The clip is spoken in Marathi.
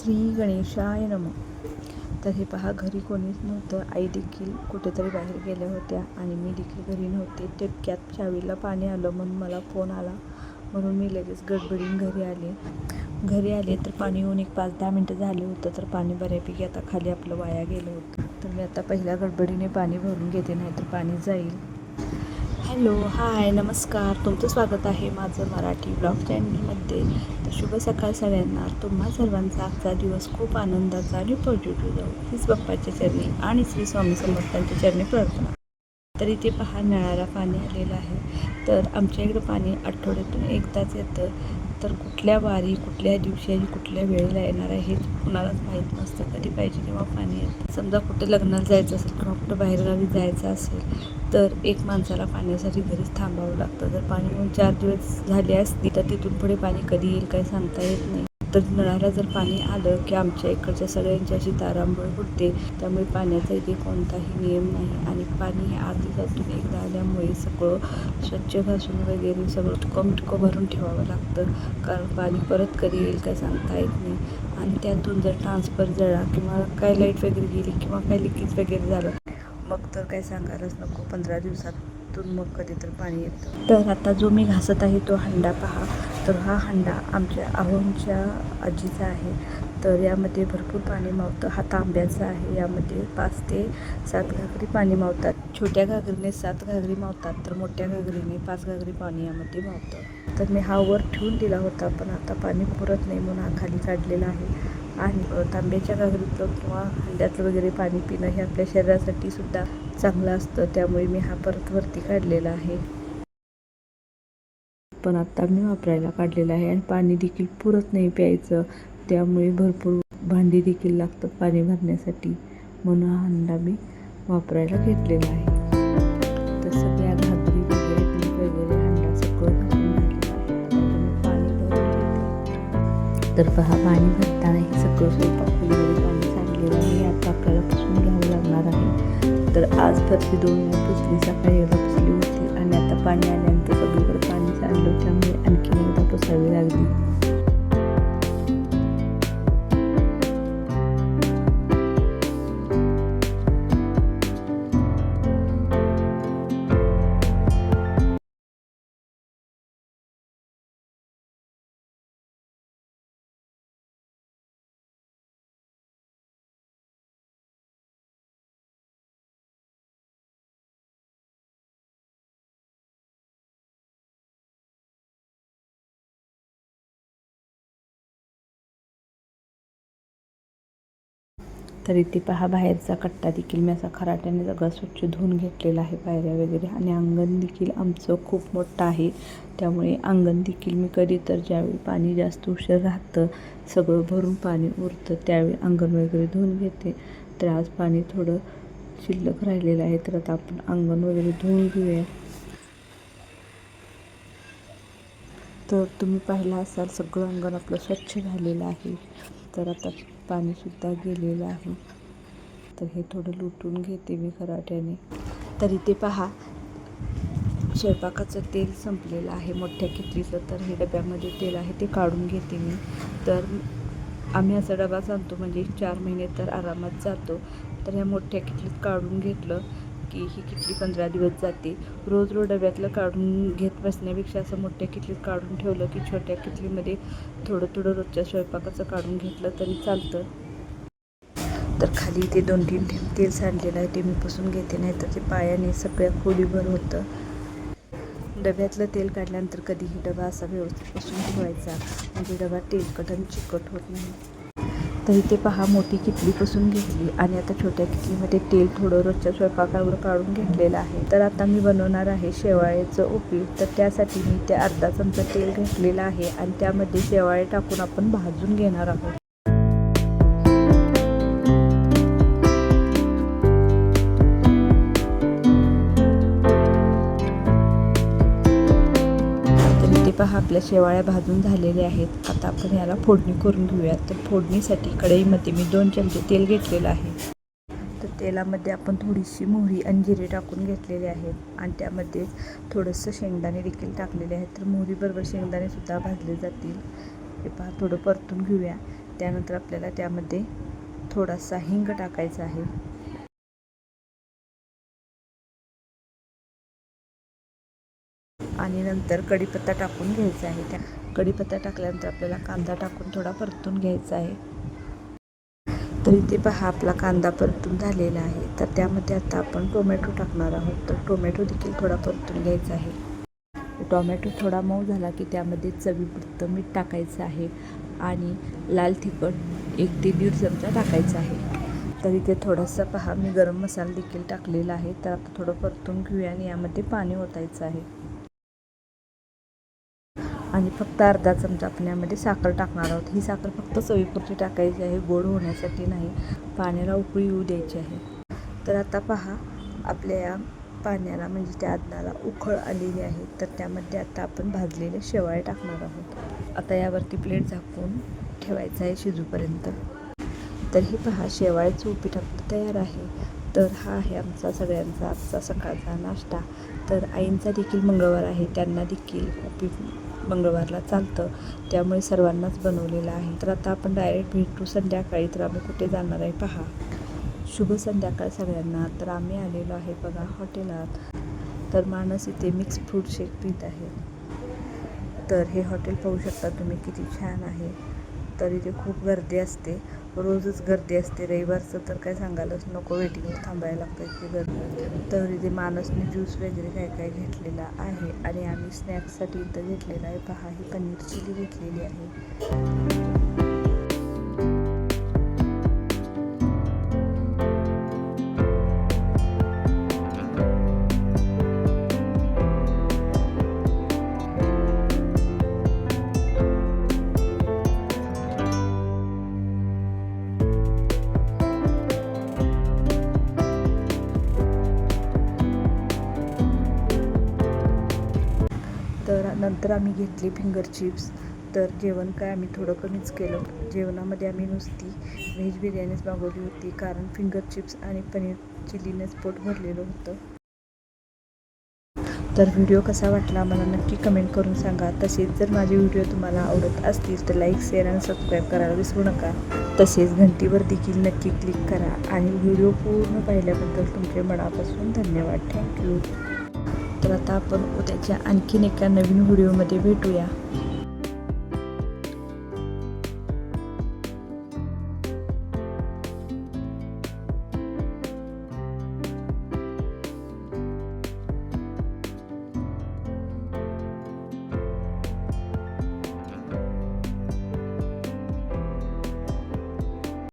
श्री गणेशाय नम. तर हे पहा घरी कोणीच नव्हतं. आई देखील कुठेतरी बाहेर गेल्या होत्या आणि मी देखील घरी नव्हते. टिपक्यात चावीला पाणी आलं म्हणून मला फोन आला. म्हणून मी लगेच गडबडीन घरी आले. घरी आले तर पाणी येऊन एक पाच दहा मिनटं झाले होतं तर पाणी बऱ्यापैकी आता खाली आपलं वाया गेलं होतं. तर मी आता पहिल्या गडबडीने पाणी भरून घेते नाही तर पाणी जाईल. हॅलो हाय नमस्कार. तुमचं स्वागत आहे माझं मराठी ब्लॉग चॅनलमध्ये. शुभ सकाळ सगळ्यांना. तुम्हा सर्वांचा आजचा दिवस खूप आनंदाचा आणि पॉझिटिव्ह जाऊ. हीच बाप्पाच्या चरणी आणि श्री स्वामी समर्थांच्या चरणी प्रार्थना. तर इथे पहा नळाला पाणी आलेलं आहे. तर आमच्या इकडं पाणी आठवड्यातून एकदाच येतं. तर कुठल्या वारी कुठल्या दिवशी आणि कुठल्या वेळेला येणार आहे हे कुणालाच माहीत नसतं. कधी पाहिजे तेव्हा पाणी येतं. समजा कुठं लग्नाला जायचं असेल किंवा कुठं बाहेरगावी जायचं असेल तर एक माणसाला पाण्यासाठी घरीच थांबावं लागतं. जर पाणी चार दिवस झाले असतील तर तिथून पुढे पाणी कधी येईल काही सांगता येत नाही. तर नळाला जर पाणी आलं की आमच्या इकडच्या सगळ्यांची अशी तारांबळ फुटते त्यामुळे पाण्याचा इथे कोणताही नियम नाही आणि पाणी हे आधी जातून एकदा आल्यामुळे सगळं स्वच्छ घासून वगैरे सगळं टिकम मिटकं भरून ठेवावं लागतं. कारण पाणी परत कधी येईल काय सांगता येत नाही. आणि त्यातून जर ट्रान्सफर जळा किंवा काय लाइट वगैरे गेली किंवा काय लिकेज वगैरे झालं मग तर काय सांगायलाच नको. पंधरा दिवसातून मग कधी तर पाणी येतं. तर आता जो मी घासत आहे तो हंडा पहा. तर हा हंडा आमच्या आहोंच्या आजीचा आहे. तर यामध्ये भरपूर पाणी मावतं. हा तांब्याचा आहे. यामध्ये पाच ते सात घागरी पाणी मावतात. छोट्या घागरीने सात घागरी मावतात तर मोठ्या घागरीने पाच घागरी पाणी यामध्ये मावतं. तर मी हा वर ठेवून दिला होता पण आता पाणी पुरत नाही म्हणून हा खाली काढलेला आहे. आणि तांब्याच्या घागरीतलं किंवा हंड्यातलं वगैरे पाणी पिणं हे आपल्या शरीरासाठी सुद्धा चांगलं असतं. त्यामुळे मी हा परत वरती काढलेला आहे. पण आत्ता मी वापरायला काढलेलं आहे आणि पाणी देखील पुरत नाही प्यायचं. त्यामुळे भरपूर भांडी देखील लागतात पाणी भरण्यासाठी. म्हणून हा हंडा मी वापरायला घेतलेला आहे. तर सगळ्या घागरी वगैरे पीठ वगैरे हंडा सगळं घालून पाणी भरून तर पहा पाणी भरताना हे सगळं स्वयंपाक वगैरे पाणी सांडलेलं आहे. आता आपल्याला पुसून घ्यावं लागणार आहे. तर आज फरशी दोन वेळा पुसली सकाळी पुसली होती आणि आता पाणी आल्या तर इथे पहा बाहेरचा कट्टा देखील मी असा खराट्याने सगळा स्वच्छ धुवून घेतलेला आहे पायऱ्या वगैरे. आणि अंगण देखील आमचं खूप मोठं आहे. त्यामुळे अंगण देखील मी कधी तर ज्यावेळी पाणी जास्त उशीर राहतं सगळं भरून पाणी उरतं त्यावेळी अंगण वगैरे धुवून घेते. तर आज पाणी थोडं शिल्लक राहिलेलं आहे तर आता आपण अंगण वगैरे धुवून घेऊया. तर तुम्ही पाहिलं असाल सगळं अंगण आपलं स्वच्छ झालेलं आहे. तर आता पाणीसुद्धा गेलेलं आहे. तर हे थोडं लुटून घेते मी खराट्याने. तर इथे पहा स्वयंपाकाचं तेल संपलेलं आहे. मोठ्या किटलीचं तर हे डब्यामध्ये तेल आहे ते काढून घेते मी. तर आम्ही असा डबा सांगतो म्हणजे चार महिने तर आरामात जातो. तर ह्या मोठ्या किटलीत काढून घेतलं. की ही किटली पंधरा दिवस जाते. रोज रोज डब्यातलं काढून घेत बसण्यापेक्षा असं मोठ्या किटलीत काढून ठेवलं की छोट्या किटलीमध्ये थोडं थोडं रोजच्या स्वयंपाकाचं काढून घेतलं तरी चालतं. तर खाली ते दोन तीन थेंब तेल सांडलेलं आहे ते मी पुसून घेते नाही तर ते पायाने सगळ्या खोलीभर होतं. डब्यातलं तेल काढल्यानंतर कधीही डबा असा व्यवस्थित पुसून ठेवायचा. म्हणजे डबा तेलकट आणि चिकट होत नाही. आता इथे पहा मोठी किटली पसून घेतली आणि आता छोट्या किटलीमध्ये तेल थोडं रोजच्या स्वयंपाकावर काढून घेतलेलं आहे. तर आता मी बनवणार आहे शेवाळ्याचं उपीट. तर त्यासाठी मी ते अर्धा चमचा तेल घेतलेलं आहे आणि त्यामध्ये शेवाळे टाकून आपण भाजून घेणार आहोत. पहा आपल्या शेवाळ्या भाजून झालेल्या आहेत. आता आपण याला फोडणी करून घेऊया तर फोडणीसाठी कढईमध्ये मी दोन चमचे तेल घेतलेलं आहे. तर तेलामध्ये आपण थोडीशी मोहरी आणि जिरे टाकून घेतलेले आहेत. आणि त्यामध्ये थोडंसं शेंगदाणे देखील टाकलेले आहेत. तर मोहरीबरोबर शेंगदाणेसुद्धा भाजले जातील. हे पहा थोडं परतून घेऊया. त्यानंतर आपल्याला त्यामध्ये थोडासा हिंग टाकायचा आहे. आणि नंतर कढीपत्ता टाकून घ्यायचा आहे त्या. कढीपत्ता टाकल्यानंतर आपल्याला कांदा टाकून थोडा परतून घ्यायचा आहे. तर इथे पहा आपला कांदा परतून झालेला आहे. तर त्यामध्ये आता आपण टोमॅटो टाकणार आहोत. तर टोमॅटो देखील थोडा परतून घ्यायचा आहे. टोमॅटो थोडा मऊ झाला की त्यामध्ये चवीपुरतं मीठ टाकायचं आहे आणि लाल तिखट एक ते दीड चमचा टाकायचा आहे. तर इथे थोडासा पहा मी गरम मसाला देखील टाकलेला आहे. तर आता थोडं परतून घेऊया आणि यामध्ये पाणी ओतायचं आहे. आणि फक्त अर्धा चमचा आपण यामध्ये साखर टाकणार आहोत. ही साखर फक्त चवीपुरती टाकायची आहे गोड होण्यासाठी नाही. पाण्याला उकळी येऊ द्यायची आहे. तर आता पहा आपल्या या पाण्याला म्हणजे त्या अन्नाला उखळ आलेली आहे. तर त्यामध्ये आता आपण भाजलेले शेवाळे टाकणार आहोत. आता यावरती प्लेट झाकून ठेवायचं आहे शिजूपर्यंत. तर हे पहा शेवाळ्याचं उपीट आपलं तयार आहे. तर हा आहे आमचा सगळ्यांचा आजचा सकाळचा नाश्ता. तर आईंचा देखील मंगळवार आहे त्यांना देखील उपीट मंगळवारला चालतं. त्यामुळे सर्वांनाच बनवलेलं आहे. तर आता आपण डायरेक्ट भेटू. संध्याकाळी तर आम्ही कुठे जाणार आहे पहा. शुभ संध्याकाळ सगळ्यांना. तर आम्ही आलेलो आहे बघा हॉटेलात. तर माणस इथे मिक्स फ्रूट शेक पीत आहे. तर हे हॉटेल पाहू शकता तुम्ही किती छान आहे. तर इथे खूप गर्दी असते. रोजच गर्दी असते. रविवारचं तर काय सांगायलाच नको. वेटिंगवर थांबायला लागतं इतकी गर्दी. तर इथे माणसने ज्यूस वगैरे काय काय घेतलेला आहे आणि आम्ही स्नॅक्ससाठी इथं घेतलेला आहे. पहा ही पनीर चिली घेतलेली आहे. नंतर आम्ही घेतली फिंगर चिप्स तर जेवण काय आम्ही थोडं कमीच केलं. जेवणामध्ये आम्ही नुसती व्हेज बिर्याणीच मागवली होती कारण फिंगर चिप्स आणि पनीर चिलीनेच पोट भरलेलं होतं. तर व्हिडिओ कसा वाटला मला नक्की कमेंट करून सांगा. तसेच जर माझे व्हिडिओ तुम्हाला आवडत असतील तर लाईक शेअर आणि सबस्क्राईब करायला विसरू नका. तसेच घंटीवर देखील नक्की क्लिक करा. आणि व्हिडिओ पूर्ण पाहिल्याबद्दल तुमचे मनापासून धन्यवाद. थँक्यू तर आता आपण उद्याच्या आणखीन एका नवीन व्हिडिओमध्ये भेटूया.